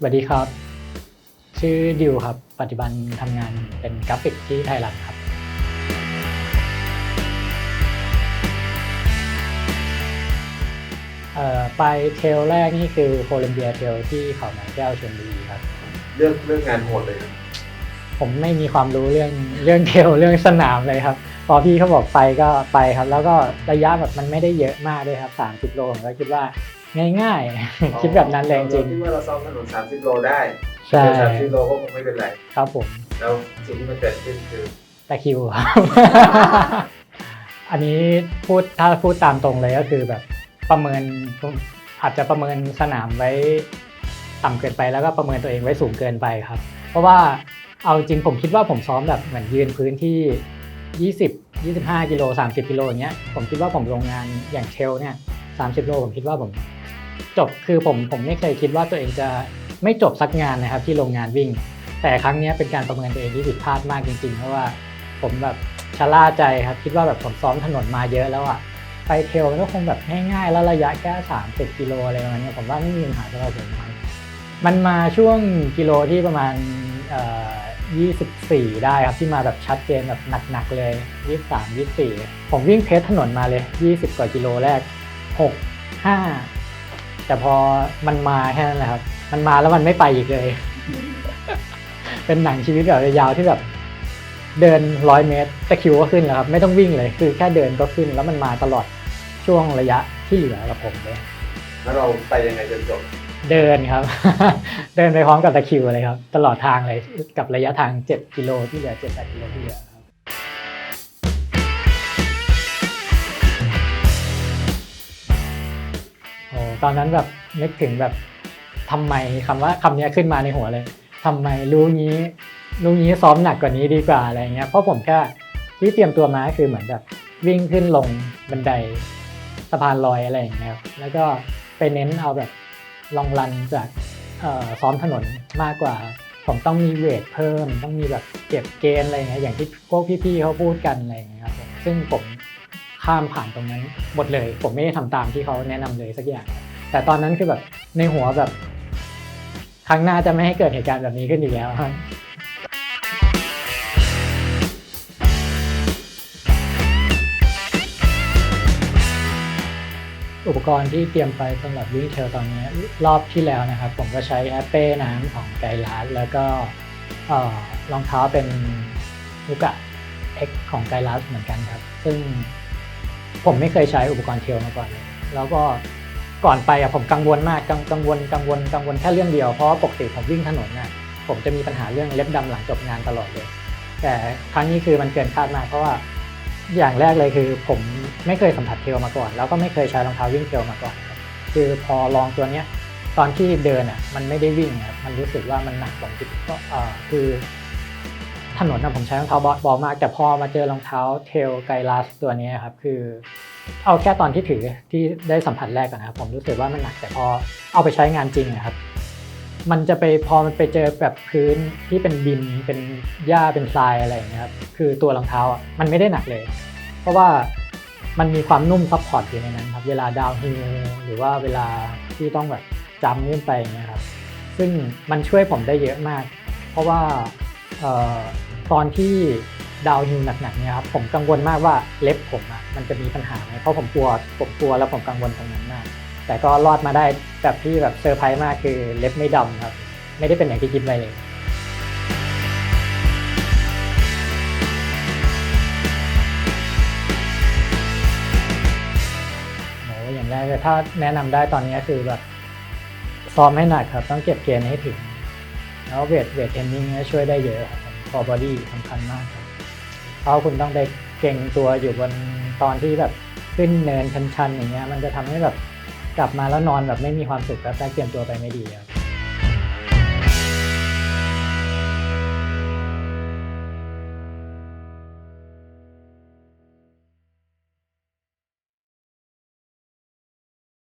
สวัสดีครับ ชื่อดิวครับ ปัจจุบันทำงานเป็นกราฟิกที่ไทยรัฐครับเอ่อไปเทรลแรกนี่คือโคลัมเบียเทรลที่เขาไม้แก้วชลบุรีครับ เลือกเลือกงานโหดเลยนะผมไม่มีความรู้เรื่องเรื่องเทรลเรื่องสนามเลยครับ พอพี่เขาบอกไปก็ไปครับ แล้วก็ระยะแบบมันไม่ได้เยอะมากด้วยครับ 30 โลผมก็คิดว่า ง่ายๆ คิดแบบนั้นเลยจริงาคิดว่าเราซ้อมถนน 30 โลได้ใช่สามสิบโลก็คงไม่เป็นไร ครับผม แล้วสิ่งที่มันเกิดขึ้นคือตะคริวครับ อันนี้พูดถ้าพูดตามตรงเลยก็คือแบบประเมินอาจจะประเมินสนามไว้ต่ำเกินไปแล้วก็ประเมินตัวเองไว้สูงเกินไปครับ เพราะว่าเอาจริงผมคิดว่าผมซ้อมแบบเหมือนยืนพื้นที่ 20 25 กิโล 30 กิโลอย่างเงี้ยผมคิดว่าผมลงงานอย่างเทรลเนี่ย30 โลผมคิดว่าผม จบคือผมผมไม่เคยคิดว่าตัวเองจะไม่จบสักงานนะครับที่ลงงานวิ่ง แต่ครั้งนี้เป็นการประเมินตัวเองที่ผิดพลาดมากจริงๆ เพราะว่าผมแบบชะล่าใจครับคิดว่าแบบผมซ้อมถนนมาเยอะแล้วอะไปเทลมันก็คงแบบง่ายๆ แล้วระยะแค่30กิโลอะไรประมาณนี้ผมว่าไม่มีปัญหาสำหรับผมครับมันมาช่วงกิโลที่ประมาณเอ่อ24 ได้ครับที่มาแบบชัดเจนแบบหนักๆเลย 23 24 ผมวิ่งเพจถนนมาเลย 20 กว่ากิโลแรก 6 5 แต่พอมันมาแค่นั้นแหละครับ มันมาแล้วมันไม่ไปอีกเลย เป็นหนังชีวิตแบบยาวๆที่แบบ เดินร้อยเมตรตะคริวก็ขึ้นแล้วครับ ไม่ต้องวิ่งเลย คือแค่เดินก็ขึ้น แล้วมันมาตลอดช่วงระยะที่เหลือกับผมเลย แล้วเราไปยังไงจนจบ เดินครับ เดินไปพร้อมกับตะคริวเลยครับ ตลอดทางเลย กับระยะทาง 7 กิโลที่เหลือ7 8กิโลที่เหลือ ตอนนั้นแบบนึกถึงแบบทำไมคำว่าคำเนี้ขึ้นมาในหัวเลยทำไมรู้งี้รู้งี้ซ้อมหนักกว่านี้ดีกว่าอะไรเงี้ยเพราะผมแค่ที่เตรียมตัวมาคือเหมือนแบบวิ่งขึ้นลงบันไดสะพานลอยอะไรอย่างเงี้ยครับแล้วก็ไปเน้นเอาแบบลองรันจากซ้อมถนนมากกว่า ผมต้องมีเวทเพิ่ม ต้องมีแบบเก็บเกณฑ์อะไรเงี้ยอย่างที่พวกพี่ๆเขาพูดกันอะไรอย่างเงี้ยครับซึ่งผมข้ามผ่านตรงนั้นหมดเลย ผมไม่ได้ทำตามที่เขาแนะนำเลยสักอย่าง แต่ตอนนั้นคือแบบในหัวแบบครั้งหน้าจะไม่ให้เกิดเหตุการณ์แบบนี้ขึ้นอีกแล้วครับอุปกรณ์ที่เตรียมไปสำหรับวิ่งเทลตอนนี้รอบที่แล้วนะครับ ผมก็ใช้แอปเป้น้ำของไกลาสแล้วก็เอ่อรองเท้าเป็นลูกะ X ของไกลาสเหมือนกันครับ ซึ่งผมไม่เคยใช้อุปกรณ์เทลมาก่อนเลย แล้วก็ ก่อนไปอะผมกังวลมากกังกังวลกังวลกังวลแค่เรื่องเดียวเพราะปกติผมวิ่งถนนน่ะผมจะมีปัญหาเรื่องเล็บดำหลังจบงานตลอดเลย แต่ครั้งนี้คือมันเกินคาดมากเพราะว่าอย่างแรกเลยคือ ผมไม่เคยสัมผัสเทลมาก่อน แล้วก็ไม่เคยใช้รองเท้าวิ่งเทลมาก่อน คือพอลองตัวเนี้ยตอนที่เดินอะมันไม่ได้วิ่งครับมันรู้สึกว่ามันหนักกว่าที่ก็เอ่อคือ ถนนนะผมใช้รองเท้าบอลมาก แต่พอมาเจอรองเท้าเทลไกลาสตัวนี้ครับคือ เอาแค่ตอนที่ถือที่ได้สัมผัสแรกก่อนนะครับ ผมรู้สึกว่ามันหนักแต่พอเอาไปใช้งานจริงนะครับ มันจะไปพอมันไปเจอแบบพื้นที่เป็นดินเป็นหญ้าเป็นทรายอะไรอย่างเงี้ยครับคือตัวรองเท้าอะมันไม่ได้หนักเลย เพราะว่ามันมีความนุ่มซัพพอร์ตอยู่ในนั้นครับ เวลาดาวฮิลหรือว่าเวลาที่ต้องแบบจำขึ้นไปเงี้ยครับ ซึ่งมันช่วยผมได้เยอะมาก เพราะว่าออตอนที่ ดาวฮิลหนักๆเนี่ยครับผมกังวลมากว่าเล็บผมอะมันจะมีปัญหาไหมเพราะผมกลัวผมกลัวแล้วผมกังวลตรงนั้นมาก แต่ก็รอดมาได้แบบที่แบบเซอร์ไพรส์มากคือเล็บไม่ดำครับ ไม่ได้เป็นอย่างที่คิดไว้เลยโหอย่างแรกเลยถ้าแนะนำได้ตอนนี้คือแบบซ้อมให้หนักครับ ต้องเก็บเกณฑ์ให้ถึง แล้วเวทเวทเทรนนิ่งเนี่ยช่วยได้เยอะครับพอบอดี้สำคัญมากครับ เพราะคุณต้องไปเก่งตัวอยู่บนตอนที่แบบขึ้นเนินชันๆอย่างเงี้ยมันจะทำให้แบบกลับมาแล้วนอนแบบไม่มีความสุขครับถ้เตรียมตัวไปไม่ดีครับ